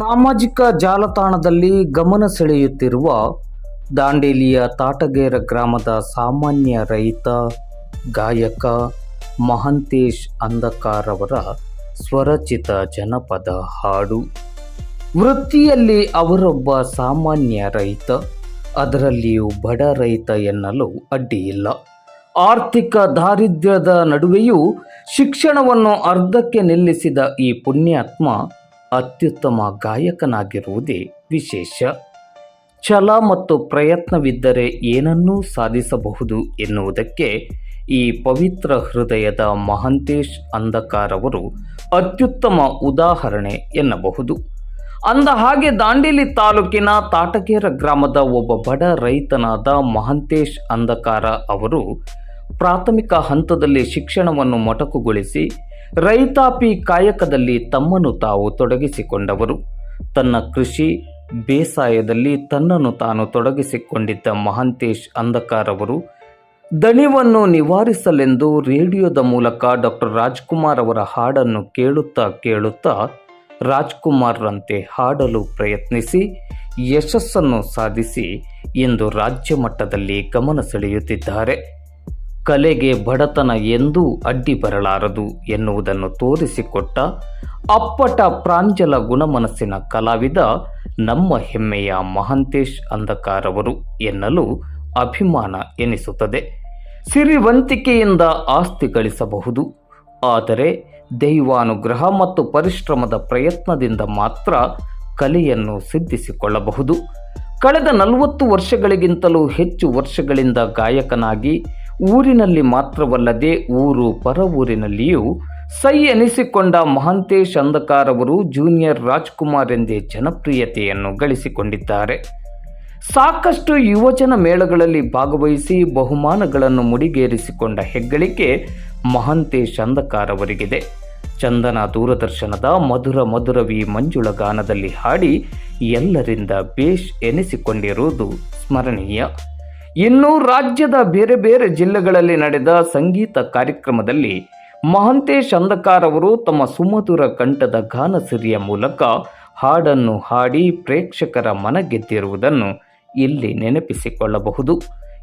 ಸಾಮಾಜಿಕ ಜಾಲತಾಣದಲ್ಲಿ ಗಮನ ಸೆಳೆಯುತ್ತಿರುವ ದಾಂಡೇಲಿಯ ತಾಟಗೇರ ಗ್ರಾಮದ ಸಾಮಾನ್ಯ ರೈತ, ಗಾಯಕ ಮಹಂತೇಶ್ ಅಂಧಕಾರವರ ಸ್ವರಚಿತ ಜನಪದ ಹಾಡು. ವೃತ್ತಿಯಲ್ಲಿ ಅವರೊಬ್ಬ ಸಾಮಾನ್ಯ ರೈತ, ಅದರಲ್ಲಿಯೂ ಬಡ ರೈತ ಎನ್ನಲು ಅಡ್ಡಿಯಿಲ್ಲ. ಆರ್ಥಿಕ ದಾರಿದ್ರ್ಯದ ನಡುವೆಯೂ ಶಿಕ್ಷಣವನ್ನು ಅರ್ಧಕ್ಕೆ ನಿಲ್ಲಿಸಿದ ಈ ಪುಣ್ಯಾತ್ಮ ಅತ್ಯುತ್ತಮ ಗಾಯಕನಾಗಿರುವುದೇ ವಿಶೇಷ. ಛಲ ಮತ್ತು ಪ್ರಯತ್ನವಿದ್ದರೆ ಏನನ್ನೂ ಸಾಧಿಸಬಹುದು ಎನ್ನುವುದಕ್ಕೆ ಈ ಪವಿತ್ರ ಹೃದಯದ ಮಹಂತೇಶ್ ಅಂಧಕಾರವರು ಅತ್ಯುತ್ತಮ ಉದಾಹರಣೆ ಎನ್ನಬಹುದು. ಅಂದ ಹಾಗೆ ದಾಂಡೇಲಿ ತಾಲೂಕಿನ ತಾಟಗೇರ ಗ್ರಾಮದ ಒಬ್ಬ ಬಡ ರೈತನಾದ ಮಹಂತೇಶ್ ಅಂಧಕಾರ ಅವರು ಪ್ರಾಥಮಿಕ ಹಂತದಲ್ಲಿ ಶಿಕ್ಷಣವನ್ನು ಮೊಟಕುಗೊಳಿಸಿ ರೈತಾಪಿ ಕಾಯಕದಲ್ಲಿ ತಮ್ಮನ್ನು ತಾವು ತೊಡಗಿಸಿಕೊಂಡವರು. ತನ್ನ ಕೃಷಿ ಬೇಸಾಯದಲ್ಲಿ ತನ್ನನ್ನು ತಾನು ತೊಡಗಿಸಿಕೊಂಡಿದ್ದ ಮಹಂತೇಶ್ ಅಂಧಕಾರವರು ದಣಿವನ್ನು ನಿವಾರಿಸಲೆಂದು ರೇಡಿಯೋದ ಮೂಲಕ ಡಾಕ್ಟರ್ ರಾಜ್ಕುಮಾರ್ ಅವರ ಹಾಡನ್ನು ಕೇಳುತ್ತಾ ಕೇಳುತ್ತಾ ರಾಜ್ಕುಮಾರ್ರಂತೆ ಹಾಡಲು ಪ್ರಯತ್ನಿಸಿ, ಯಶಸ್ಸನ್ನು ಸಾಧಿಸಿ ಇಂದು ರಾಜ್ಯ ಮಟ್ಟದಲ್ಲಿ ಗಮನ ಸೆಳೆಯುತ್ತಿದ್ದಾರೆ. ಕಲೆಗೆ ಬಡತನ ಎಂದೂ ಅಡ್ಡಿ ಬರಲಾರದು ಎನ್ನುವುದನ್ನು ತೋರಿಸಿಕೊಟ್ಟ ಅಪ್ಪಟ ಪ್ರಾಂಜಲ ಗುಣಮನಸ್ಸಿನ ಕಲಾವಿದ ನಮ್ಮ ಹೆಮ್ಮೆಯ ಮಹಂತೇಶ್ ಅಂಧಕಾರವರು ಎನ್ನಲು ಅಭಿಮಾನ ಎನಿಸುತ್ತದೆ. ಸಿರಿವಂತಿಕೆಯಿಂದ ಆಸ್ತಿ ಗಳಿಸಬಹುದು. ಆದರೆ ದೈವಾನುಗ್ರಹ ಮತ್ತು ಪರಿಶ್ರಮದ ಪ್ರಯತ್ನದಿಂದ ಮಾತ್ರ ಕಲೆಯನ್ನು ಸಿದ್ಧಿಸಿಕೊಳ್ಳಬಹುದು. ಕಳೆದ ನಲವತ್ತು ವರ್ಷಗಳಿಗಿಂತಲೂ ಹೆಚ್ಚು ವರ್ಷಗಳಿಂದ ಗಾಯಕನಾಗಿ ಊರಿನಲ್ಲಿ ಮಾತ್ರವಲ್ಲದೆ ಊರು ಪರ ಊರಿನಲ್ಲಿಯೂ ಸೈ ಎನಿಸಿಕೊಂಡ ಮಹಂತೇಶ್ ಅಂಧಕಾರ್ ಅವರು ಜೂನಿಯರ್ ರಾಜ್ಕುಮಾರ್ ಎಂದೇ ಜನಪ್ರಿಯತೆಯನ್ನು ಗಳಿಸಿಕೊಂಡಿದ್ದಾರೆ. ಸಾಕಷ್ಟು ಯುವಜನ ಮೇಳಗಳಲ್ಲಿ ಭಾಗವಹಿಸಿ ಬಹುಮಾನಗಳನ್ನು ಮುಡಿಗೇರಿಸಿಕೊಂಡ ಹೆಗ್ಗಳಿಕೆ ಮಹಂತೇಶ್ ಅಂಧಕಾರ್ ಅವರಿಗಿದೆ ಚಂದನ ದೂರದರ್ಶನದ ಮಧುರ ಮಧುರವಿ ಮಂಜುಳ ಗಾನದಲ್ಲಿ ಹಾಡಿ ಎಲ್ಲರಿಂದ ಬೇಷ್ ಎನಿಸಿಕೊಂಡಿರುವುದು ಸ್ಮರಣೀಯ. ಇನ್ನು ರಾಜ್ಯದ ಬೇರೆ ಬೇರೆ ಜಿಲ್ಲೆಗಳಲ್ಲಿ ನಡೆದ ಸಂಗೀತ ಕಾರ್ಯಕ್ರಮದಲ್ಲಿ ಮಹಂತೇಶ್ ಅಂಧಕಾರ್ ಅವರು ತಮ್ಮ ಸುಮಧುರ ಕಂಠದ ಗಾನಸಿರಿಯ ಮೂಲಕ ಹಾಡನ್ನು ಹಾಡಿ ಪ್ರೇಕ್ಷಕರ ಮನ ಗೆದ್ದಿರುವುದನ್ನು ಇಲ್ಲಿ ನೆನಪಿಸಿಕೊಳ್ಳಬಹುದು.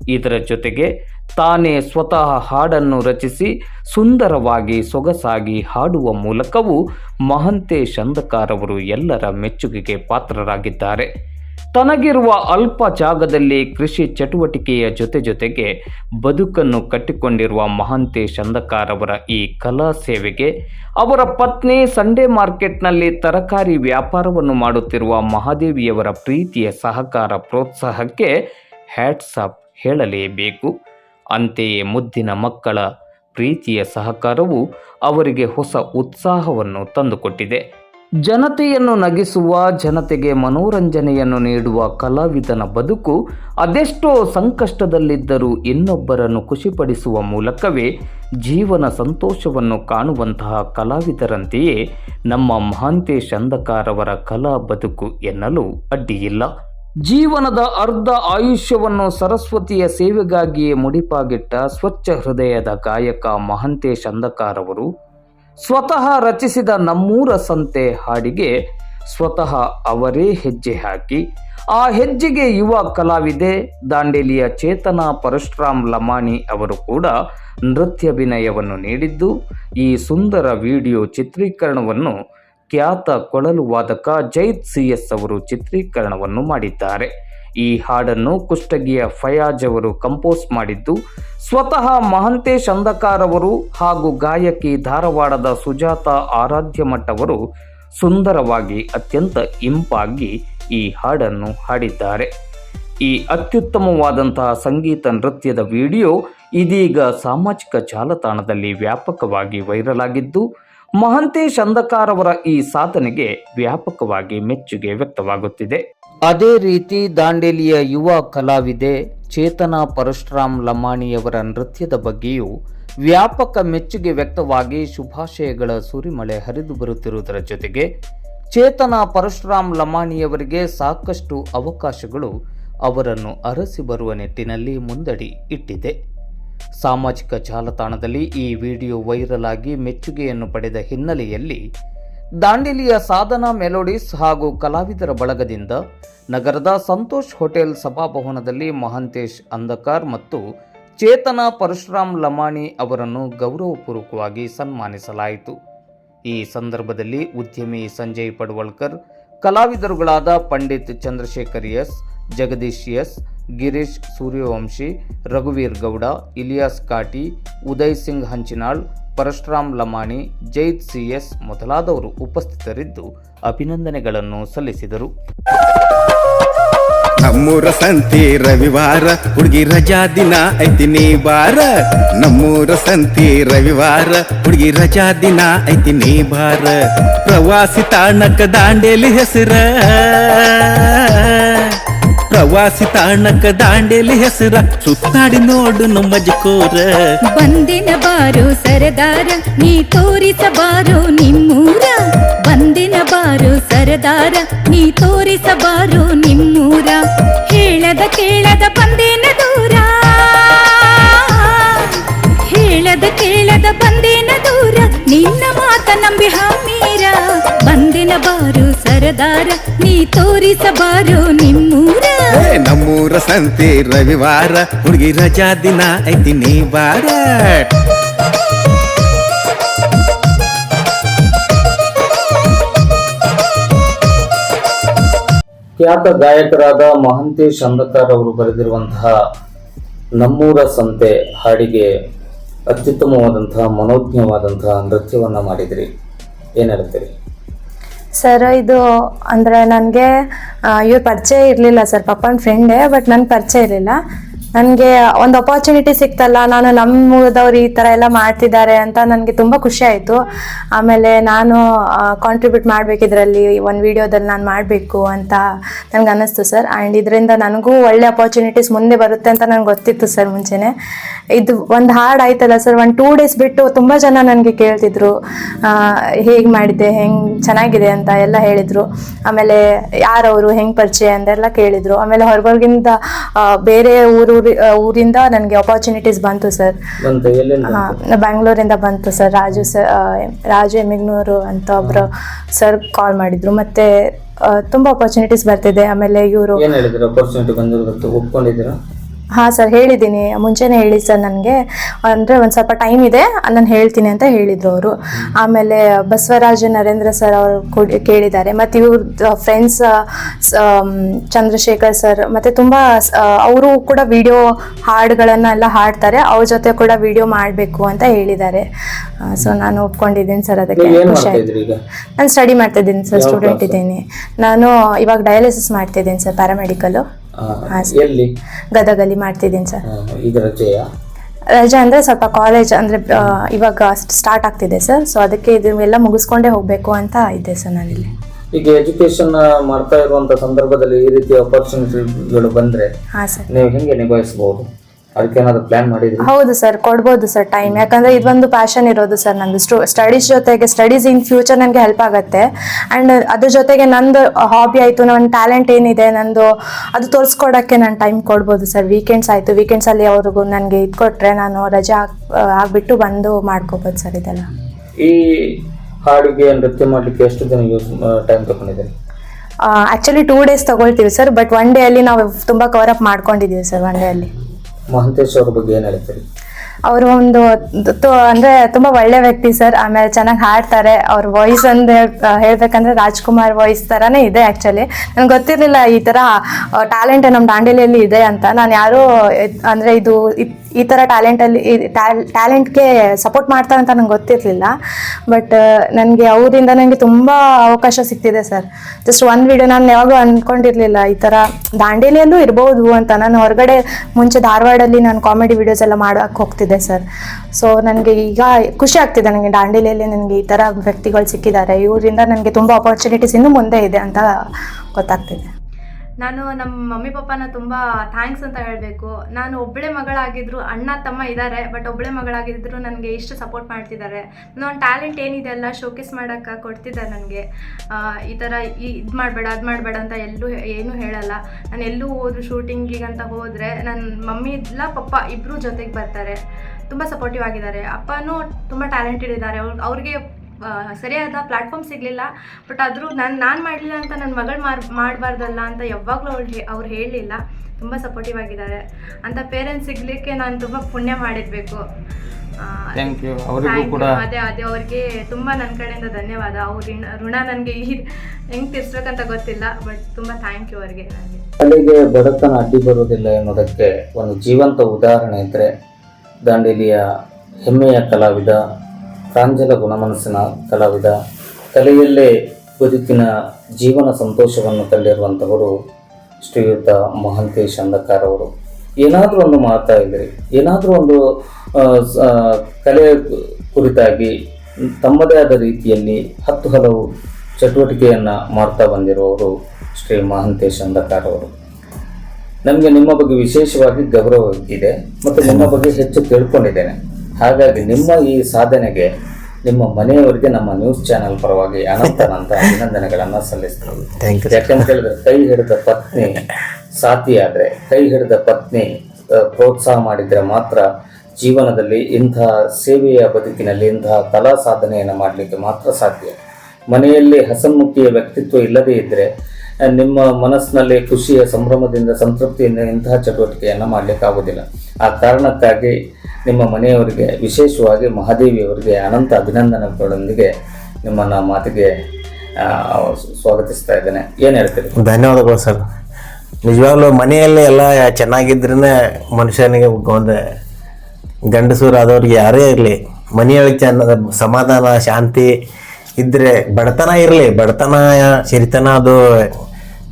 ಇದರ ಜೊತೆಗೆ ತಾನೇ ಸ್ವತಃ ಹಾಡನ್ನು ರಚಿಸಿ ಸುಂದರವಾಗಿ ಸೊಗಸಾಗಿ ಹಾಡುವ ಮೂಲಕವೂ ಮಹಂತೇಶ್ ಅಂಧಕಾರ್ ಅವರು ಎಲ್ಲರ ಮೆಚ್ಚುಗೆಗೆ ಪಾತ್ರರಾಗಿದ್ದಾರೆ. ತನಗಿರುವ ಅಲ್ಪ ಜಾಗದಲ್ಲಿ ಕೃಷಿ ಚಟುವಟಿಕೆಯ ಜೊತೆ ಜೊತೆಗೆ ಬದುಕನ್ನು ಕಟ್ಟಿಕೊಂಡಿರುವ ಮಹಾಂತೇಶ್ ಅವರ ಈ ಕಲಾ ಸೇವೆಗೆ ಅವರ ಪತ್ನಿ ಸಂಡೇ ಮಾರ್ಕೆಟ್ನಲ್ಲಿ ತರಕಾರಿ ವ್ಯಾಪಾರವನ್ನು ಮಾಡುತ್ತಿರುವ ಮಹಾದೇವಿಯವರ ಪ್ರೀತಿಯ ಸಹಕಾರ ಪ್ರೋತ್ಸಾಹಕ್ಕೆ ಹ್ಯಾಟ್ಸಾಪ್ ಹೇಳಲೇಬೇಕು. ಅಂತೆಯೇ ಮುದ್ದಿನ ಮಕ್ಕಳ ಪ್ರೀತಿಯ ಸಹಕಾರವು ಅವರಿಗೆ ಹೊಸ ಉತ್ಸಾಹವನ್ನು ತಂದುಕೊಟ್ಟಿದೆ. ಜನತೆಯನ್ನು ನಗಿಸುವ, ಜನತೆಗೆ ಮನೋರಂಜನೆಯನ್ನು ನೀಡುವ ಕಲಾವಿದನ ಬದುಕು ಅದೆಷ್ಟೋ ಸಂಕಷ್ಟದಲ್ಲಿದ್ದರೂ ಇನ್ನೊಬ್ಬರನ್ನು ಖುಷಿಪಡಿಸುವ ಮೂಲಕವೇ ಜೀವನ ಸಂತೋಷವನ್ನು ಕಾಣುವಂತಹ ಕಲಾವಿದರಂತೆಯೇ ನಮ್ಮ ಮಹಾಂತೇಶ್ ಅಂದಕಾರವರ ಕಲಾ ಬದುಕು ಎನ್ನಲು ಅಡ್ಡಿಯಿಲ್ಲ. ಜೀವನದ ಅರ್ಧ ಆಯುಷ್ಯವನ್ನು ಸರಸ್ವತಿಯ ಸೇವೆಗಾಗಿಯೇ ಮುಡಿಪಾಗಿಟ್ಟ ಸ್ವಚ್ಛ ಹೃದಯದ ಗಾಯಕ ಮಹಂತೇಶ್ ಅಂಧಕಾರ್ ಅವರು ಸ್ವತಃ ರಚಿಸಿದ ನಮ್ಮೂರ ಸಂತೆ ಹಾಡಿಗೆ ಸ್ವತಃ ಅವರೇ ಹೆಜ್ಜೆ ಹಾಕಿ, ಆ ಹೆಜ್ಜೆಗೆ ಯುವ ಕಲಾವಿದೆ ದಾಂಡೇಲಿಯ ಚೇತನ ಪರಶುರಾಮ್ ಲಮಾಣಿ ಅವರು ಕೂಡ ನೃತ್ಯಭಿನಯವನ್ನು ನೀಡಿದ್ದು, ಈ ಸುಂದರ ವಿಡಿಯೋ ಚಿತ್ರೀಕರಣವನ್ನು ಖ್ಯಾತ ಕೊಳಲು ವಾದಕ ಜೈತ್ ಸಿ ಎಸ್ ಅವರು ಚಿತ್ರೀಕರಣವನ್ನು ಮಾಡಿದ್ದಾರೆ. ಈ ಹಾಡನ್ನು ಕುಷ್ಟಗಿಯ ಫಯಾಜ್ ಅವರು ಕಂಪೋಸ್ ಮಾಡಿದ್ದು, ಸ್ವತಃ ಮಹಂತೇಶ್ ಅಂಧಕಾರ್ ಅವರು ಹಾಗೂ ಗಾಯಕಿ ಧಾರವಾಡದ ಸುಜಾತ ಆರಾಧ್ಯ ಮಠ್ ಅವರು ಸುಂದರವಾಗಿ ಅತ್ಯಂತ ಇಂಪಾಗಿ ಈ ಹಾಡನ್ನು ಹಾಡಿದ್ದಾರೆ. ಈ ಅತ್ಯುತ್ತಮವಾದಂತಹ ಸಂಗೀತ ನೃತ್ಯದ ವಿಡಿಯೋ ಇದೀಗ ಸಾಮಾಜಿಕ ಜಾಲತಾಣದಲ್ಲಿ ವ್ಯಾಪಕವಾಗಿ ವೈರಲ್ ಆಗಿದ್ದು ಮಹಂತೇಶ್ ಅಂಧಕಾರ್ ಅವರ ಈ ಸಾಧನೆಗೆ ವ್ಯಾಪಕವಾಗಿ ಮೆಚ್ಚುಗೆ ವ್ಯಕ್ತವಾಗುತ್ತಿದೆ. ಅದೇ ರೀತಿ ದಾಂಡೇಲಿಯ ಯುವ ಕಲಾವಿದೆ ಚೇತನ ಪರಶುರಾಮ್ ಲಮಾಣಿಯವರ ನೃತ್ಯದ ಬಗ್ಗೆಯೂ ವ್ಯಾಪಕ ಮೆಚ್ಚುಗೆ ವ್ಯಕ್ತವಾಗಿ ಶುಭಾಶಯಗಳ ಸುರಿಮಳೆ ಹರಿದು ಬರುತ್ತಿರುವುದರ ಜೊತೆಗೆ ಚೇತನ ಪರಶುರಾಮ್ ಲಮಾಣಿಯವರಿಗೆ ಸಾಕಷ್ಟು ಅವಕಾಶಗಳು ಅವರನ್ನು ಅರಸಿ ಬರುವ ನಿಟ್ಟಿನಲ್ಲಿ ಮುಂದಡಿ ಇಟ್ಟಿದೆ. ಸಾಮಾಜಿಕ ಜಾಲತಾಣದಲ್ಲಿ ಈ ವಿಡಿಯೋ ವೈರಲ್ ಆಗಿ ಮೆಚ್ಚುಗೆಯನ್ನು ಪಡೆದ ಹಿನ್ನೆಲೆಯಲ್ಲಿ ದಾಂಡೇಲಿಯ ಸಾಧನಾ ಮೆಲೋಡಿಸ್ ಹಾಗೂ ಕಲಾವಿದರ ಬಳಗದಿಂದ ನಗರದ ಸಂತೋಷ್ ಹೋಟೆಲ್ ಸಭಾಭವನದಲ್ಲಿ ಮಹಾಂತೇಶ್ ಅಂಧಕಾರ್ ಮತ್ತು ಚೇತನ ಪರಶುರಾಮ್ ಲಮಾಣಿ ಅವರನ್ನು ಗೌರವಪೂರ್ವಕವಾಗಿ ಸನ್ಮಾನಿಸಲಾಯಿತು. ಈ ಸಂದರ್ಭದಲ್ಲಿ ಉದ್ಯಮಿ ಸಂಜಯ್ ಪಡ್ವಳ್ಕರ್, ಕಲಾವಿದರುಗಳಾದ ಪಂಡಿತ್ ಚಂದ್ರಶೇಖರ್ ಎಸ್, ಜಗದೀಶ್ ಎಸ್, ಗಿರೀಶ್ ಸೂರ್ಯವಂಶಿ, ರಘುವೀರ್ ಗೌಡ, ಇಲಿಯಾಸ್ ಕಾಟಿ, ಉದಯ್ ಸಿಂಗ್ ಹಂಚಿನಾಳ್ ಪರಶುರಾಮ್ ಲಮಾಣಿ, ಜೈದ್ ಸಿಎಸ್ ಮೊದಲಾದವರು ಉಪಸ್ಥಿತರಿದ್ದು ಅಭಿನಂದನೆಗಳನ್ನು ಸಲ್ಲಿಸಿದರು. ನಮ್ಮೂರ ಸಂತಿ ರವಿವಾರ, ಹುಡುಗಿ ರಜಾ ದಿನ ಐತಿ ನೀ ಬಾರ. ನಮ್ಮೂರ ಸಂತಿ ರವಿವಾರ, ಹುಡುಗಿ ರಜಾ ದಿನ ಐತಿ ನೀ ಬಾರ. ಪ್ರವಾಸಿ ತಾಣಕ್ಕ ದಾಂಡೇಲಿ ಹೆಸರ. ಪ್ರವಾಸಿ ತಾಣಕ ದಾಂಡೇಲಿ ಹೆಸರ ಸುತ್ತಾಡಿ ನೋಡು ನಮ್ಮ ಜಕೋರ ಬಂದಿನ ಬಾರು ಸರದಾರ, ನೀ ತೋರಿಸಬಾರು ನಿಮ್ಮೂರ. ಬಂದಿನ ಬಾರು ಸರದಾರ, ನೀ ತೋರಿಸಬಾರು ನಿಮ್ಮೂರ. ಹೇಳದ ಕೇಳದ ಬಂದಿನ ದೂರ. ಹೇಳದ ಕೇಳದ ಬಂದಿನ ದೂರ, ನಿನ್ನ ಮಾತ ನಂಬಿ ಹಮ್ಮೀರ. ಬಂದಿನ ಬಾರು ಸರದಾರ, ನೀ ತೋರಿಸಬಾರು ನಿಮ್ಮೂರ. ನಮ್ಮೂರ ಸಂತಿ ರವಿವಾರ, ಹುಡುಗಿ ರಜಾ ದಿನ ಐತಿ ನೀ ಬಾರ. ಖ್ಯಾತ ಗಾಯಕರಾದ ಮಹಂತೇಶ್ ಅಂಧಕಾರ್ ಅವರು ಬರೆದಿರುವಂತಹ ನಮ್ಮೂರ ಸಂತೆ ಹಾಡಿಗೆ ಅತ್ಯುತ್ತಮವಾದಂತಹ ಮನೋಜ್ಞವಾದಂತಹ ನೃತ್ಯವನ್ನು ಮಾಡಿದ್ರಿ. ಏನಿರುತ್ತೀರಿ ಸರ್ ಇದು ಅಂದರೆ ನನಗೆ ಇವ್ರ ಪರಿಚಯ ಇರಲಿಲ್ಲ ಸರ್ ಪಪ್ಪನ ಫ್ರೆಂಡೇ ಬಟ್ ನನ್ನ ಪರಿಚಯ ಇರಲಿಲ್ಲ. ನನಗೆ ಒಂದು ಅಪಾರ್ಚುನಿಟಿ ಸಿಕ್ತಲ್ಲ, ನಾನು ನಮ್ಮ ಊರದವ್ರು ಈ ತರ ಎಲ್ಲ ಮಾಡ್ತಿದ್ದಾರೆ ಅಂತ ನನಗೆ ತುಂಬಾ ಖುಷಿ ಆಯ್ತು. ಆಮೇಲೆ ನಾನು ಕಾಂಟ್ರಿಬ್ಯೂಟ್ ಮಾಡ್ಬೇಕು ಇದರಲ್ಲಿ ಒಂದು ವಿಡಿಯೋದಲ್ಲಿ ನಾನು ಮಾಡಬೇಕು ಅಂತ ನನ್ಗೆ ಅನ್ನಿಸ್ತು ಸರ್. ಆ್ಯಂಡ್ ಇದರಿಂದ ನನಗೂ ಒಳ್ಳೆ ಅಪಾರ್ಚುನಿಟೀಸ್ ಮುಂದೆ ಬರುತ್ತೆ ಅಂತ ನನಗೆ ಗೊತ್ತಿತ್ತು ಸರ್ ಮುಂಚೆನೆ. ಇದು ಒಂದು ಹಾರ್ಡ್ ಆಯ್ತಲ್ಲ ಸರ್, ಒಂದು ಟೂ ಡೇಸ್ ಬಿಟ್ಟು ತುಂಬ ಜನ ನನಗೆ ಕೇಳ್ತಿದ್ರು. ಹೇಗೆ ಮಾಡಿದ್ದೆ, ಹೆಂಗೆ ಚೆನ್ನಾಗಿದೆ ಅಂತ ಎಲ್ಲ ಹೇಳಿದರು. ಆಮೇಲೆ ಯಾರವರು, ಹೆಂಗೆ ಪರಿಚಯ ಅಂತೆಲ್ಲ ಕೇಳಿದರು. ಆಮೇಲೆ ಹೊರಗಿಂದ ಬೇರೆ ಊರು ಊರಿಂದ ನನಗೆ ಅಪಾರ್ಚುನಿಟೀಸ್ ಬಂತು ಸರ್? ಬ್ಯಾಂಗ್ಳೂರಿಂದ ಬಂತು? ಸರ್ ರಾಜು ಸರ್ ರಾಜು ಎಮಿಗ್ನೂರು ಅಂತ ಒಬ್ಬರು ಸರ್ ಕಾಲ್ ಮಾಡಿದ್ರು. ಮತ್ತೆ ತುಂಬಾ ತುಂಬ ಅಪಾರ್ಚುನಿಟೀಸ್ ಬರ್ತಿದೆ. ಆಮೇಲೆ ಇವರು ಹಾಂ ಸರ್ ಹೇಳಿದ್ದೀನಿ. ಮುಂಚೆನೇ ಹೇಳಿ ಸರ್ ನನಗೆ. ಅಂದರೆ ಒಂದು ಸ್ವಲ್ಪ ಟೈಮ್ ಇದೆ ನಾನು ಹೇಳ್ತೀನಿ ಅಂತ ಹೇಳಿದರು ಅವರು. ಆಮೇಲೆ ಬಸವರಾಜ ನರೇಂದ್ರ ಸರ್ ಅವರು ಕೂಡ ಕೇಳಿದ್ದಾರೆ. ಮತ್ತು ಇವ್ರ ಫ್ರೆಂಡ್ಸ್ ಚಂದ್ರಶೇಖರ್ ಸರ್ ಮತ್ತು ತುಂಬ ಅವರು ಕೂಡ ವಿಡಿಯೋ ಹಾಡುಗಳನ್ನೆಲ್ಲ ಹಾಡ್ತಾರೆ. ಅವ್ರ ಜೊತೆ ಕೂಡ ವಿಡಿಯೋ ಮಾಡಬೇಕು ಅಂತ ಹೇಳಿದ್ದಾರೆ. ಸೊ ನಾನು ಒಪ್ಕೊಂಡಿದ್ದೀನಿ ಸರ್ ಅದಕ್ಕೆ. ಖುಷಿ ಆಯ್ತು. ನಾನು ಸ್ಟಡಿ ಮಾಡ್ತಿದ್ದೀನಿ ಸರ್ ಸ್ಟೂಡೆಂಟ್? ಇದ್ದೀನಿ. ನಾನು ಇವಾಗ ಡಯಾಲಿಸಿಸ್ ಮಾಡ್ತಿದ್ದೀನಿ ಸರ್ ಪ್ಯಾರಾಮೆಡಿಕಲು ಆ, ಹಾಂ ಸರ್. ಎಲ್ಲಿ? ಗದಗಲ್ಲಿ ಮಾಡ್ತಿದ್ದೀನಿ ಸರ್. ಈಗ ರಜೆಯ ರಜೆ ಅಂದರೆ ಸ್ವಲ್ಪ ಕಾಲೇಜ್ ಅಂದರೆ ಇವಾಗ ಸ್ಟಾರ್ಟ್ ಆಗ್ತಿದೆ ಸರ್. ಸೊ ಅದಕ್ಕೆ ಇದನ್ನೆಲ್ಲ ಮುಗಿಸ್ಕೊಂಡೇ ಹೋಗಬೇಕು ಅಂತ ಇದೆ ಸರ್ ನಾನಿಲ್ಲಿ ಈಗ ಎಜುಕೇಶನ್ ಮಾಡ್ತಾ ಇರುವಂತ ಸಂದರ್ಭದಲ್ಲಿ ಈ ರೀತಿ ಅಪರ್ಚುನಿಟಿಗಳು ಬಂದ್ರೆ ಹಾಂ ಸರ್. ನೀವು ಹೆಂಗೆ ನಿಭಾಯಿಸಬಹುದು? ಅದಕ್ಕೇನಾದ್ರು ಪ್ಲಾನ್ ಮಾಡಿದ್ರಿ? ಹೌದು ಸರ್ ಕೊಡ್ಬೋದು ಸರ್ ಟೈಮ್ ಯಾಕಂದ್ರೆ ಇದೊಂದು ಪ್ಯಾಷನ್ ಇರೋದು ಸರ್ ನಂದು. ಸ್ಟು ಸ್ಟಡೀಸ್ ಜೊತೆಗೆ ಸ್ಟಡೀಸ್ ಇನ್ ಫ್ಯೂಚರ್ ನನಗೆ ಹೆಲ್ಪ್ ಆಗುತ್ತೆ. ಅಂಡ್ ಅದ್ರ ಜೊತೆಗೆ ನಂದು ಹಾಬಿ ಆಯಿತು ನನ್ನ ಟ್ಯಾಲೆಂಟ್ ಏನಿದೆ ನಂದು ಅದು ತೋರಿಸ್ಕೊಡೋಕ್ಕೆ ನಾನು ಟೈಮ್ ಕೊಡ್ಬೋದು ಸರ್. ವೀಕೆಂಡ್ಸ್ ಆಯಿತು ವೀಕೆಂಡ್ಸಲ್ಲಿ ಅವ್ರಿಗೂ ನನಗೆ ಇದು ಕೊಟ್ಟರೆ ನಾನು ರಜೆ ಹಾಕ್ ಆಗಿಬಿಟ್ಟು ಬಂದು ಮಾಡ್ಕೋಬೋದು ಸರ್ ಇದೆಲ್ಲ. ಈ ಹಾಡಿಗೆ ನೃತ್ಯ ಮಾಡ್ಲಿಕ್ಕೆ ಎಷ್ಟು ದಿನ ಯೂಸ್ ಟೈಮ್ ತಗೊಂಡಿದ್ದೀನಿ ಆ್ಯಕ್ಚುಲಿ ಟೂ ಡೇಸ್ ತಗೊಳ್ತೀವಿ ಸರ್ ಬಟ್ ಒನ್ ಡೇ ಅಲ್ಲಿ ನಾವು ತುಂಬಾ ಕವರ್ ಅಪ್ ಮಾಡ್ಕೊಂಡಿದ್ದೀವಿ ಸರ್ ಒನ್ ಡೇ ಅಲ್ಲಿ. ಮಹಂತೇಶ್ ಅವ್ರ ಬಗ್ಗೆ ಏನ್ ಹೇಳ್ತೀರಿ? ಅವರು ಒಂದು ಅಂದ್ರೆ ತುಂಬಾ ಒಳ್ಳೆ ವ್ಯಕ್ತಿ ಸರ್. ಆಮೇಲೆ ಚೆನ್ನಾಗಿ ಹಾಡ್ತಾರೆ. ಅವ್ರ ವಾಯ್ಸ್ ಅಂತ ಹೇಳ್ಬೇಕಂದ್ರೆ ರಾಜ್ಕುಮಾರ್ ವಾಯ್ಸ್ ತರಾನೇ ಇದೆ ಆಕ್ಚುಲಿ ನನ್ಗೆ ಗೊತ್ತಿರಲಿಲ್ಲ ಈ ತರ ಟ್ಯಾಲೆಂಟ್ ನಮ್ಮ ದಾಂಡೇಲಿಯಲ್ಲಿ ಇದೆ ಅಂತ. ನಾನು ಯಾರು ಅಂದ್ರೆ ಇದ್- ಈ ಥರ ಟ್ಯಾಲೆಂಟಲ್ಲಿ ಟ್ಯಾಲೆಂಟ್ಗೆ ಸಪೋರ್ಟ್ ಮಾಡ್ತಾರೆ ಅಂತ ನಂಗೆ ಗೊತ್ತಿರಲಿಲ್ಲ. ಬಟ್ ನನಗೆ ಅವರಿಂದ ನನಗೆ ತುಂಬ ಅವಕಾಶ ಸಿಗ್ತಿದೆ ಸರ್. ಜಸ್ಟ್ ಒಂದು ವಿಡಿಯೋ ನಾನು ಯಾವಾಗೂ ಅಂದ್ಕೊಂಡಿರಲಿಲ್ಲ ಈ ಥರ ದಾಂಡೇಲಿಯಲ್ಲೂ ಇರ್ಬೋದು ಅಂತ ನಾನು ಹೊರಗಡೆ ಮುಂಚೆ ಧಾರವಾಡಲ್ಲಿ ನಾನು ಕಾಮಿಡಿ ವಿಡಿಯೋಸ್ ಎಲ್ಲ ಮಾಡೋಕ್ಕೆ ಹೋಗ್ತಿದ್ದೆ ಸರ್. ಸೊ ನನಗೆ ಈಗ ಖುಷಿ ಆಗ್ತಿದೆ ನನಗೆ ದಾಂಡೇಲಿಯಲ್ಲಿ ನನಗೆ ಈ ಥರ ವ್ಯಕ್ತಿಗಳು ಸಿಕ್ಕಿದ್ದಾರೆ. ಇವರಿಂದ ನನಗೆ ತುಂಬ ಅಪರ್ಚುನಿಟೀಸ್ ಇನ್ನೂ ಮುಂದೆ ಇದೆ ಅಂತ ಗೊತ್ತಾಗ್ತಿದೆ. ನಾನು ನಮ್ಮ ಮಮ್ಮಿ ಪಪ್ಪನ ತುಂಬ ಥ್ಯಾಂಕ್ಸ್ ಅಂತ ಹೇಳಬೇಕು. ನಾನು ಒಬ್ಬಳೆ ಮಗಳಾಗಿದ್ರು, ಅಣ್ಣ, ತಮ್ಮ ಇದ್ದಾರೆ ಬಟ್ ಒಬ್ಬಳೆ ಮಗಳಾಗಿದ್ರು ನನಗೆ ಇಷ್ಟು ಸಪೋರ್ಟ್ ಮಾಡ್ತಿದ್ದಾರೆ ನನ್ನ ಟ್ಯಾಲೆಂಟ್ ಏನಿದೆ ಅಲ್ಲ ಶೋಕೇಸ್ ಮಾಡೋಕ್ಕೆ ಕೊಡ್ತಿದ್ದಾರೆ ನನಗೆ. ಈ ಥರ ಇದು ಮಾಡಬೇಡ, ಅದು ಮಾಡಬೇಡ ಅಂತ ಎಲ್ಲೂ ಏನೂ ಹೇಳಲ್ಲ. ನಾನು ಎಲ್ಲೂ ಹೋದ್ರು ಶೂಟಿಂಗಿಗೆ ಅಂತ ಹೋದರೆ ನನ್ನ ಮಮ್ಮಿ ಇಲ್ಲ, ಪಪ್ಪ ಇಬ್ಬರೂ ಜೊತೆಗೆ ಬರ್ತಾರೆ. ತುಂಬ ಸಪೋರ್ಟಿವ್ ಆಗಿದ್ದಾರೆ. ಅಪ್ಪನೂ ತುಂಬ ಟ್ಯಾಲೆಂಟೆಡ್ ಇದ್ದಾರೆ ಅವ್ರು, ಅವ್ರಿಗೆ ಸರಿಯಾದ ಪ್ಲಾಟ್ಫಾರ್ಮ್ ಸಿಗಲಿಲ್ಲ. ಬಟ್ ಆದರೂ ನಾನು ನಾನು ಮಾಡಲಿಲ್ಲ ಅಂತ ನನ್ನ ಮಗಳು ಮಾರ್ ಮಾಡಬಾರ್ದಲ್ಲ ಅಂತ ಯಾವಾಗಲೂ ಅವ್ರು ಅವ್ರು ಹೇಳಲಿಲ್ಲ. ತುಂಬ ಸಪೋರ್ಟಿವ್ ಆಗಿದ್ದಾರೆ. ಅಂತ ಪೇರೆಂಟ್ಸ್ ಸಿಗಲಿಕ್ಕೆ ನಾನು ತುಂಬ ಪುಣ್ಯ ಮಾಡಿರಬೇಕು. ಥ್ಯಾಂಕ್ ಯು ಅವರಿಗೂ ಕೂಡ ಅದೇ ಅದೇ ಅವ್ರಿಗೆ ತುಂಬ ನನ್ನ ಕಡೆಯಿಂದ ಧನ್ಯವಾದ. ಅವ್ರ ಋಣ ಋಣ ನನಗೆ ಈ ಹೆಂಗೆ ತೀರ್ಸ್ಬೇಕಂತ ಗೊತ್ತಿಲ್ಲ. ಬಟ್ ತುಂಬ ಥ್ಯಾಂಕ್ ಯು ಅವ್ರಿಗೆ. ನನಗೆ ಕಲೆಗೆ ಬಡತನ ಅಡ್ಡಿ ಬರುವುದಿಲ್ಲ ಎನ್ನುವುದಕ್ಕೆ ಒಂದು ಜೀವಂತ ಉದಾಹರಣೆ ಇದ್ದರೆ ದಾಂಡೇಲಿಯ ಹೆಮ್ಮೆಯ ಕಲಾವಿದ ಪ್ರಾಂಜಲ ಗುಣಮನಸ್ಸಿನ ಕಲಾವಿದ ಕಲೆಯಲ್ಲೇ ಬದುಕಿನ ಜೀವನ ಸಂತೋಷವನ್ನು ಕಂಡಿರುವಂಥವರು ಶ್ರೀಯುತ ಮಹಂತೇಶ್ ಅಂಧಕಾರ್ ಅವರು. ಏನಾದರೂ ಒಂದು ಮಾಡ್ತಾ ಇದ್ರಿ, ಏನಾದರೂ ಒಂದು ಕಲೆ ಕುರಿತಾಗಿ ತಮ್ಮದೇ ಆದ ರೀತಿಯಲ್ಲಿ ಹತ್ತು ಹಲವು ಚಟುವಟಿಕೆಯನ್ನು ಮಾಡ್ತಾ ಬಂದಿರುವವರು ಶ್ರೀ ಮಹಂತೇಶ್ ಅಂಧಕಾರ್ ಅವರು. ನಮಗೆ ನಿಮ್ಮ ಬಗ್ಗೆ ವಿಶೇಷವಾಗಿ ಗೌರವ ಇದೆ, ಮತ್ತು ನಿಮ್ಮ ಬಗ್ಗೆ ಹೆಚ್ಚು ತಿಳ್ಕೊಂಡಿದ್ದೇನೆ. ಹಾಗಾಗಿ ನಿಮ್ಮ ಈ ಸಾಧನೆಗೆ ನಿಮ್ಮ ಮನೆಯವರಿಗೆ ನಮ್ಮ ನ್ಯೂಸ್ ಚಾನೆಲ್ ಪರವಾಗಿ ಅನಂತನಂತ ಅಭಿನಂದನೆಗಳನ್ನ ಸಲ್ಲಿಸ್ತೇವೆ ಯಾಕಂತ ಹೇಳಿದ್ರೆ ಕೈ ಹಿಡಿದ ಪತ್ನಿ ಸಾಥಿಯಾದ್ರೆ ಕೈ ಹಿಡಿದ ಪತ್ನಿ ಪ್ರೋತ್ಸಾಹ ಮಾಡಿದ್ರೆ ಮಾತ್ರ ಜೀವನದಲ್ಲಿ ಇಂತಹ ಸೇವೆಯ ಬದುಕಿನಲ್ಲಿ ಇಂತಹ ಕಲಾ ಸಾಧನೆಯನ್ನು ಮಾಡಲಿಕ್ಕೆ ಮಾತ್ರ ಸಾಧ್ಯ. ಮನೆಯಲ್ಲಿ ಹಸನ್ಮುಖಿಯ ವ್ಯಕ್ತಿತ್ವ ಇಲ್ಲದೇ ಇದ್ದರೆ ನಿಮ್ಮ ಮನಸ್ಸಿನಲ್ಲಿ ಖುಷಿಯ, ಸಂಭ್ರಮದಿಂದ, ಸಂತೃಪ್ತಿಯಿಂದ ಇಂತಹ ಚಟುವಟಿಕೆಯನ್ನು ಮಾಡಲಿಕ್ಕಾಗುವುದಿಲ್ಲ ಆ ಕಾರಣಕ್ಕಾಗಿ ನಿಮ್ಮ ಮನೆಯವರಿಗೆ, ವಿಶೇಷವಾಗಿ ಮಹಾದೇವಿಯವರಿಗೆ, ಅನಂತ ಅಭಿನಂದನೆಗಳೊಂದಿಗೆ ನಿಮ್ಮನ್ನ ಮಾತಿಗೆ ಸ್ವಾಗತಿಸ್ತಾ ಇದ್ದೇನೆ. ಏನು ಹೇಳ್ತೀರಿ? ಧನ್ಯವಾದಗಳು ಸರ್. ನಿಜವಾಗ್ಲೂ ಮನೆಯಲ್ಲೇ ಎಲ್ಲ ಚೆನ್ನಾಗಿದ್ರೇ ಮನುಷ್ಯನಿಗೆ ಒಂದು ಗಂಡಸೂರು ಆದವ್ರಿಗೆ ಯಾರೇ ಇರಲಿ, ಮನೆಯೊಳಗೆ ಚೆನ್ನ ಸಮಾಧಾನ, ಶಾಂತಿ ಇದ್ದರೆ ಬಡತನ ಇರಲಿ. ಬಡತನ, ಸಿರಿತನ ಅದು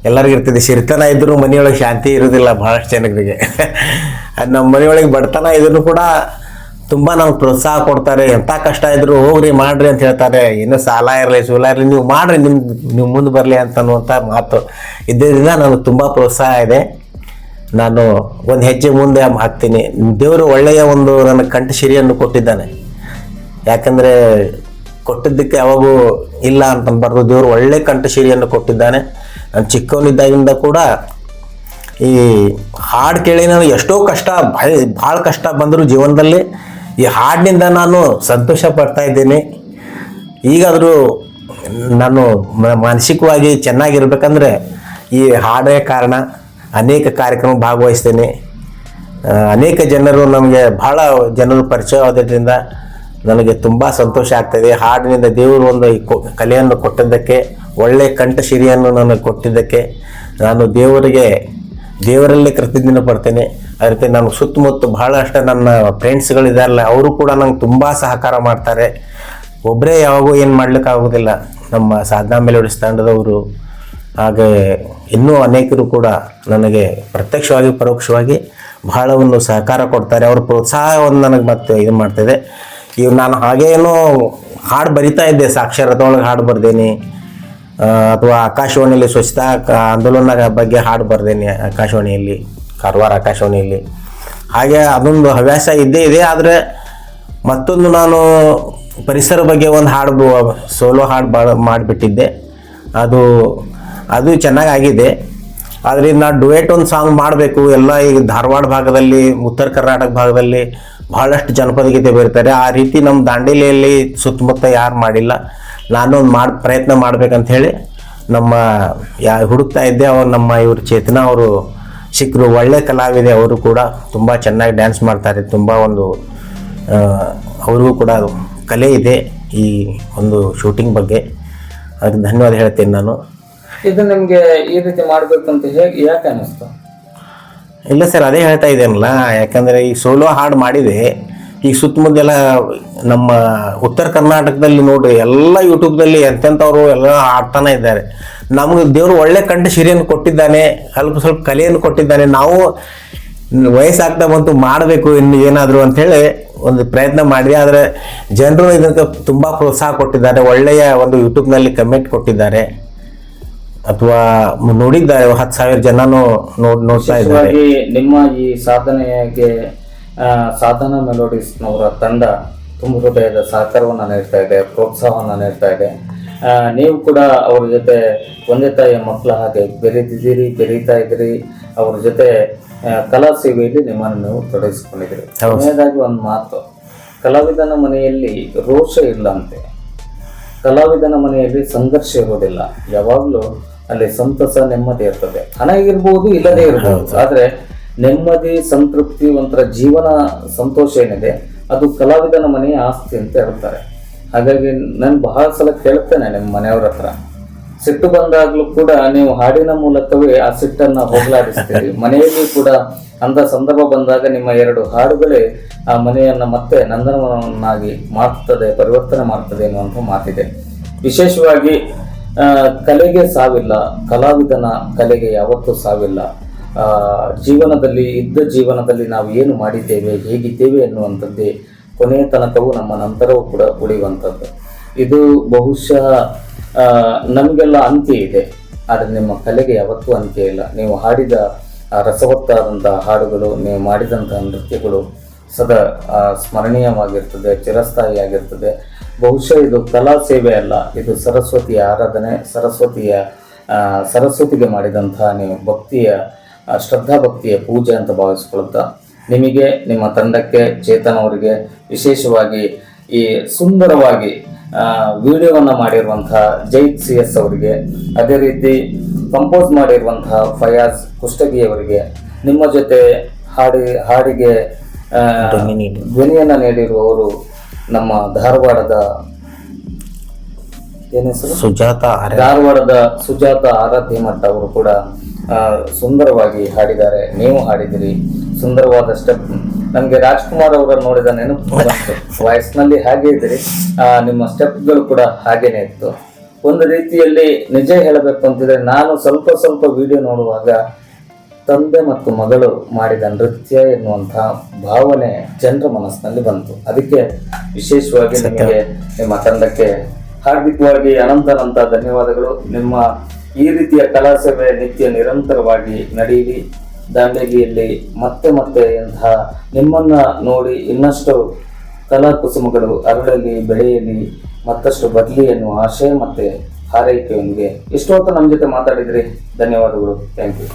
ಎಲ್ಲರಿಗೂ ಇರ್ತದೆ. ಸಿರಿತನ ಇದ್ರೂ ಮನೆಯೊಳಗೆ ಶಾಂತಿ ಇರೋದಿಲ್ಲ ಭಾಳಷ್ಟು ಅದು ನಮ್ಮ ಮನೆಯೊಳಗೆ ಬಡತನ ಇದ್ರೂ ಕೂಡ ತುಂಬ ನಮ್ಗೆ ಪ್ರೋತ್ಸಾಹ ಕೊಡ್ತಾರೆ. ಎಂಥ ಕಷ್ಟ ಇದ್ದರೂ ಹೋಗ್ರಿ, ಮಾಡ್ರಿ ಅಂತ ಹೇಳ್ತಾರೆ. ಇನ್ನೂ ಸಾಲ ಇರಲಿ, ಸೂಲ ಇರಲಿ, ನೀವು ಮಾಡ್ರಿ ನಿಮ್ಮ ನೀವು ಮುಂದೆ ಬರಲಿ ಅಂತ ಅನ್ನುವಂಥ ಮಾತು ಇದರಿಂದ ನನಗೆ ತುಂಬ ಪ್ರೋತ್ಸಾಹ ಇದೆ. ನಾನು ಒಂದು ಹೆಜ್ಜೆ ಮುಂದೆ ಹಾಕ್ತೀನಿ. ದೇವರು ಒಳ್ಳೆಯ ಒಂದು ನನ್ನ ಕಂಠಶಿರಿಯನ್ನು ಕೊಟ್ಟಿದ್ದಾನೆ. ಯಾಕಂದರೆ ಕೊಟ್ಟಿದ್ದಕ್ಕೆ ಯಾವಾಗೂ ಇಲ್ಲ ಅಂತಂದು ಬರ್ದು ದೇವರು ಒಳ್ಳೆ ಕಂಠಶಿರಿಯನ್ನು ಕೊಟ್ಟಿದ್ದಾನೆ. ನಾನು ಚಿಕ್ಕವನಿದ್ದಾಗಿಂದ ಕೂಡ ಈ ಹಾಡು ಕೇಳಿ ನಾನು ಎಷ್ಟೋ ಕಷ್ಟ, ಭಾಳ ಭಾಳ ಕಷ್ಟ ಬಂದರೂ ಜೀವನದಲ್ಲಿ ಈ ಹಾಡಿನಿಂದ ನಾನು ಸಂತೋಷ ಪಡ್ತಾ ಇದ್ದೀನಿ. ಈಗಾದರೂ ನಾನು ಮಾನಸಿಕವಾಗಿ ಚೆನ್ನಾಗಿರ್ಬೇಕಂದ್ರೆ ಈ ಹಾಡೇ ಕಾರಣ. ಅನೇಕ ಕಾರ್ಯಕ್ರಮ ಭಾಗವಹಿಸ್ತೇನೆ. ಅನೇಕ ಜನರು ನಮಗೆ ಭಾಳ ಜನರು ಪರಿಚಯ ಆದ್ರಿಂದ ನನಗೆ ತುಂಬ ಸಂತೋಷ ಆಗ್ತಾಯಿದೆ ಹಾಡಿನಿಂದ ದೇವರು ಒಂದು ಈ ಕಲೆಯನ್ನು ಕೊಟ್ಟಿದ್ದಕ್ಕೆ ಒಳ್ಳೆ ಕಂಠಶಿರಿಯನ್ನು ನನಗೆ ಕೊಟ್ಟಿದ್ದಕ್ಕೆ ನಾನು ದೇವರಿಗೆ, ದೇವರಲ್ಲೇ ಕೃತಜ್ಞತೆ ಪಡ್ತೇನೆ. ಅದಕ್ಕೆ ನಾನು ಸುತ್ತಮುತ್ತ ಬಹಳಷ್ಟು ನನ್ನ ಫ್ರೆಂಡ್ಸ್ಗಳಿದಾರಲ್ಲ ಅವರು ಕೂಡ ನಂಗೆ ತುಂಬ ಸಹಕಾರ ಮಾಡ್ತಾರೆ. ಒಬ್ಬರೇ ಯಾವಾಗೂ ಏನು ಮಾಡಲಿಕ್ಕಾಗೋದಿಲ್ಲ ನಮ್ಮ ಸಾಧನಾ ಮೆಲೋಡಿಸ್ ತಂಡದವರು ಹಾಗೆ ಇನ್ನೂ ಅನೇಕರು ಕೂಡ ನನಗೆ ಪ್ರತ್ಯಕ್ಷವಾಗಿ, ಪರೋಕ್ಷವಾಗಿ ಬಹಳ ಒಂದು ಸಹಕಾರ ಕೊಡ್ತಾರೆ. ಅವ್ರ ಪ್ರೋತ್ಸಾಹವನ್ನು ನನಗೆ ಮತ್ತೆ ಇದು ಮಾಡ್ತಿದೆ. ಇವು ನಾನು ಹಾಗೇನೋ ಹಾಡು ಬರಿತಾ ಇದ್ದೆ ಸಾಕ್ಷರತೊಳಗೆ ಹಾಡು ಬರ್ದೇನಿ. ಅಥವಾ ಆಕಾಶವಾಣಿಯಲ್ಲಿ ಸ್ವಚ್ಛತಾ ಆಂದೋಲನ ಬಗ್ಗೆ ಹಾಡು ಬರ್ದೇನೆ ಆಕಾಶವಾಣಿಯಲ್ಲಿ, ಕಾರವಾರ ಆಕಾಶವಾಣಿಯಲ್ಲಿ. ಹಾಗೆ ಅದೊಂದು ಹವ್ಯಾಸ ಇದ್ದೇ ಇದೆ, ಆದರೆ ಮತ್ತೊಂದು ನಾನು ಪರಿಸರ ಬಗ್ಗೆ ಒಂದು ಹಾಡು ಸೋಲೋ ಹಾಡು ಬಾ ಮಾಡಿಬಿಟ್ಟಿದ್ದೆ. ಅದು ಅದು ಚೆನ್ನಾಗಾಗಿದೆ. ಆದರೆ ನಾ ಡುಯೆಟ್ ಒಂದು ಸಾಂಗ್ ಮಾಡಬೇಕು. ಎಲ್ಲ ಈಗ ಧಾರವಾಡ ಭಾಗದಲ್ಲಿ, ಉತ್ತರ ಕರ್ನಾಟಕ ಭಾಗದಲ್ಲಿ ಭಾಳಷ್ಟು ಜನಪದ ಗೀತೆ ಬರೀತಾರೆ. ಆ ರೀತಿ ನಮ್ಮ ದಾಂಡೇಲಿಯಲ್ಲಿ ಸುತ್ತಮುತ್ತ ಯಾರು ಮಾಡಿಲ್ಲ. ನಾನು ಒಂದು ಮಾಡಿ ಪ್ರಯತ್ನ ಮಾಡ್ಬೇಕಂತ ಹೇಳಿ ನಮ್ಮ ಯಾ ಹುಡುಕ್ತಾ ಇದ್ದೆ ಅವ್ರು ನಮ್ಮ ಇವರು ಚೇತನ ಅವರು ಸಿಕ್ಕರು ಒಳ್ಳೆ ಕಲಾವಿದೆ ಅವರು ಕೂಡ ತುಂಬ ಚೆನ್ನಾಗಿ ಡ್ಯಾನ್ಸ್ ಮಾಡ್ತಾರೆ ತುಂಬ ಒಂದು ಅವ್ರಿಗೂ ಕೂಡ ಕಲೆ ಇದೆ ಈ ಒಂದು ಶೂಟಿಂಗ್ ಬಗ್ಗೆ. ಅದಕ್ಕೆ ಧನ್ಯವಾದ ಹೇಳ್ತೀನಿ ನಾನು. ಇದು ನಿಮಗೆ ಈ ರೀತಿ ಮಾಡಬೇಕು ಅಂತ ಹೇಗೆ ಯಾಕೆ ಅನ್ನಿಸ್ತು ಇಲ್ಲ ಸರ್ ಅದೇ ಹೇಳ್ತಾ ಇದ್ದೇನಲ್ಲ ಯಾಕಂದರೆ ಈ ಸೋಲೋ ಹಾಡು ಮಾಡಿದೆ. ಈಗ ಸುತ್ತಮುತ್ತೆಲ್ಲ ನಮ್ಮ ಉತ್ತರ ಕರ್ನಾಟಕದಲ್ಲಿ ನೋಡ್ರಿ ಎಲ್ಲ ಯೂಟ್ಯೂಬ್ದಲ್ಲಿ ಎಂತೆಂಥವ್ರು ಎಲ್ಲ ಆಡ್ತಾನೆ ಇದ್ದಾರೆ. ನಮಗೆ ದೇವರು ಒಳ್ಳೆ ಕಂಠ ಶಿರಿಯನ್ನು ಕೊಟ್ಟಿದ್ದಾನೆ ಅಲ್ಪ ಸ್ವಲ್ಪ ಕಲೆಯನ್ನು ಕೊಟ್ಟಿದ್ದಾನೆ. ನಾವು ವಯಸ್ಸಾಗ್ತಾ ಬಂತು ಮಾಡಬೇಕು ಇನ್ನು ಏನಾದರೂ ಅಂಥೇಳಿ ಒಂದು ಪ್ರಯತ್ನ ಮಾಡಿದೆ. ಆದರೆ ಜನರು ಇದಕ್ಕೆ ತುಂಬ ಪ್ರೋತ್ಸಾಹ ಕೊಟ್ಟಿದ್ದಾರೆ. ಒಳ್ಳೆಯ ಒಂದು ಯೂಟ್ಯೂಬ್ನಲ್ಲಿ ಕಮೆಂಟ್ ಕೊಟ್ಟಿದ್ದಾರೆ. ಅಥವಾ ನೋಡಿದ್ದಾರೆ, ಹತ್ತು ಸಾವಿರ ಜನನು ನೋಡ್ ನೋಡ್ತಾ ಇದ್ದಾರೆ. ನಿಮ್ಮ ಈ ಸಾಧನೆಗೆ ಸಾಧನಾ ಮೆಲೋಡಿಸ್ನವರ ತಂಡ ತುಂಬ ಹೃದಯದ ಸಹಕಾರವನ್ನು ನೀಡ್ತಾ ಇದೆ ಪ್ರೋತ್ಸಾಹವನ್ನು ನೀಡ್ತಾ ಇದೆ. ನೀವು ಕೂಡ ಅವ್ರ ಜೊತೆ ಒಂದೇ ತಾಯಿಯ ಮಕ್ಕಳ ಹಾಗೆ ಬೆರೀತಿದ್ದೀರಿ ಬೆರೀತಾ ಇದ್ದೀರಿ. ಅವ್ರ ಜೊತೆ ಕಲಾ ಸೇವೆಯಲ್ಲಿ ನಿಮ್ಮನ್ನು ನೀವು ತೊಡಗಿಸ್ಕೊಂಡಿದ್ದೀರಿ. ಕೊನೆಯದಾಗಿ ಒಂದು ಮಾತು. ಕಲಾವಿದನ ಮನೆಯಲ್ಲಿ ರೋಷ ಇಲ್ಲಂತೆ. ಕಲಾವಿದನ ಮನೆಯಲ್ಲಿ ಸಂಘರ್ಷ ಇರೋದಿಲ್ಲ ಯಾವಾಗಲೂ ಅಲ್ಲಿ ಸಂತಸ ನೆಮ್ಮದಿ ಇರ್ತದೆ. ಹಣ ಇರ್ಬೋದು ಇಲ್ಲದೇ ಇರ್ಬೋದು. ಆದ್ರೆ ನೆಮ್ಮದಿ ಸಂತೃಪ್ತಿ ಒಂಥರ ಜೀವನ ಸಂತೋಷ ಏನಿದೆ ಅದು ಕಲಾವಿದನ ಮನೆಯ ಆಸ್ತಿ ಅಂತ ಹೇಳ್ತಾರೆ. ಹಾಗಾಗಿ ನಾನು ಬಹಳ ಸಲ ಕೇಳ್ತೇನೆ ನಿಮ್ಮ ಮನೆಯವ್ರ ಹತ್ರ. ಸಿಟ್ಟು ಬಂದಾಗ್ಲೂ ಕೂಡ ನೀವು ಹಾಡಿನ ಮೂಲಕವೇ ಆ ಸಿಟ್ಟನ್ನು ಹೋಗಲಾಡಿಸ್ತೀರಿ. ಮನೆಯಲ್ಲಿ ಕೂಡ ಅಂತ ಸಂದರ್ಭ ಬಂದಾಗ ನಿಮ್ಮ ಎರಡು ಹಾಡುಗಳೇ ಆ ಮನೆಯನ್ನ ಮತ್ತೆ ನಂದನವನನ್ನಾಗಿ ಮಾಡ್ತದೆ ಪರಿವರ್ತನೆ ಮಾಡ್ತದೆ ಎನ್ನುವಂಥ ಮಾತಿದೆ. ವಿಶೇಷವಾಗಿ ಕಲೆಗೆ ಸಾವಿಲ್ಲ ಕಲಾವಿದನ ಕಲೆಗೆ ಯಾವತ್ತೂ ಸಾವಿಲ್ಲ. ಜೀವನದಲ್ಲಿ ಇದ್ದ ಜೀವನದಲ್ಲಿ ನಾವು ಏನು ಮಾಡಿದ್ದೇವೆ, ಹೇಗಿದ್ದೇವೆ ಎನ್ನುವಂಥದ್ದೇ ಕೊನೆಯ ತನಕವೂ ನಮ್ಮ ನಂತರವೂ ಕೂಡ ಉಳಿಯುವಂಥದ್ದು. ಇದು ಬಹುಶಃ ನಮಗೆಲ್ಲ ಅಂತ್ಯ ಇದೆ. ಆದರೆ ನಿಮ್ಮ ಕಲೆಗೆ ಯಾವತ್ತೂ ಅಂತ್ಯ ಇಲ್ಲ. ನೀವು ಹಾಡಿದ, ಆ, ರಸವತ್ತಾದಂಥ ಹಾಡುಗಳು, ನೀವು ಮಾಡಿದಂತಹ ನೃತ್ಯಗಳು ಸದಾ ಸ್ಮರಣೀಯವಾಗಿರ್ತದೆ, ಚಿರಸ್ಥಾಯಿಯಾಗಿರ್ತದೆ. ಬಹುಶಃ ಇದು ಕಲಾ ಸೇವೆ ಅಲ್ಲ, ಇದು ಸರಸ್ವತಿಯ ಆರಾಧನೆ, ಸರಸ್ವತಿಯ ಸರಸ್ವತಿಗೆ ಮಾಡಿದಂತಹ ನೀವು ಭಕ್ತಿಯ ಶ್ರದ್ಧಾ ಭಕ್ತಿಯ ಪೂಜೆ ಅಂತ ಭಾವಿಸ್ಕೊಳ್ತಾ ನಿಮಗೆ ನಿಮ್ಮ ತಂಡಕ್ಕೆ ಚೇತನ್ ಅವರಿಗೆ ವಿಶೇಷವಾಗಿ ಈ ಸುಂದರವಾಗಿ ವಿಡಿಯೋವನ್ನು ಮಾಡಿರುವಂತಹ ಜೈತ್ ಸಿ ಎಸ್ ಅವರಿಗೆ ಅದೇ ರೀತಿ ಕಂಪೋಸ್ ಮಾಡಿರುವಂತಹ ಫಯಾಜ್ ಕುಷ್ಟಗಿಯವರಿಗೆ ನಿಮ್ಮ ಜೊತೆ ಹಾಡಿ ಹಾಡಿಗೆ ಧ್ವನಿಯನ್ನು ನೀಡಿರುವವರು ನಮ್ಮ ಧಾರವಾಡದ ಸುಜಾತ ಧಾರವಾಡದ ಸುಜಾತ ಆರಾಧ್ಯ ಮಠ ಅವರು ಕೂಡ ಸುಂದರವಾಗಿ ಹಾಡಿದ್ದಾರೆ. ನೀವು ಹಾಡಿದಿರಿ ಸುಂದರವಾದ ಸ್ಟೆಪ್ ನಮಗೆ ರಾಜ್ಕುಮಾರ್ ಅವರ ನೋಡಿದ ನೆನಪು ಬಂತು. ವಾಯ್ಸ್ನಲ್ಲಿ ಹಾಗೆ ಇದ್ರಿ ನಿಮ್ಮ ಸ್ಟೆಪ್ಗಳು ಕೂಡ ಹಾಗೇನೆ ಇತ್ತು. ಒಂದು ರೀತಿಯಲ್ಲಿ ನಿಜ ಹೇಳಬೇಕು ಅಂತಿದ್ರೆ ನಾನು ಸ್ವಲ್ಪ ಸ್ವಲ್ಪ ವಿಡಿಯೋ ನೋಡುವಾಗ ತಂದೆ ಮತ್ತು ಮಗಳು ಮಾಡಿದ ನೃತ್ಯ ಎನ್ನುವಂತಹ ಭಾವನೆ ಜನರ ಮನಸ್ಸಿನಲ್ಲಿ ಬಂತು. ಅದಕ್ಕೆ ವಿಶೇಷವಾಗಿ ನಿಮಗೆ ನಿಮ್ಮ ತಂಡಕ್ಕೆ ಹಾರ್ದಿಕವಾಗಿ ಅನಂತ ಅನಂತ ಧನ್ಯವಾದಗಳು. ನಿಮ್ಮ ಈ ರೀತಿಯ ಕಲಾಸಭೆ ನಿತ್ಯ ನಿರಂತರವಾಗಿ ನಡೆಯಲಿ ದಾಂಡೇಲಿಯಲ್ಲಿ ಮತ್ತೆ ಮತ್ತೆ ಇಂತಹ ನಿಮ್ಮನ್ನ ನೋಡಿ ಇನ್ನಷ್ಟು ಕಲಾ ಕುಸುಮಗಳು ಅರಳಲಿ, ಬೆಳೆಯಲಿ, ಮತ್ತಷ್ಟು ಬದಲಿ ಎನ್ನುವ ಆಶಯ ಮತ್ತೆ ಹಾರೈಕೆಯೊಂದಿಗೆ ಇಷ್ಟೊತ್ತು ನಮ್ಮ ಜೊತೆ ಮಾತಾಡಿದ್ರಿ. ಧನ್ಯವಾದಗಳು. Thank you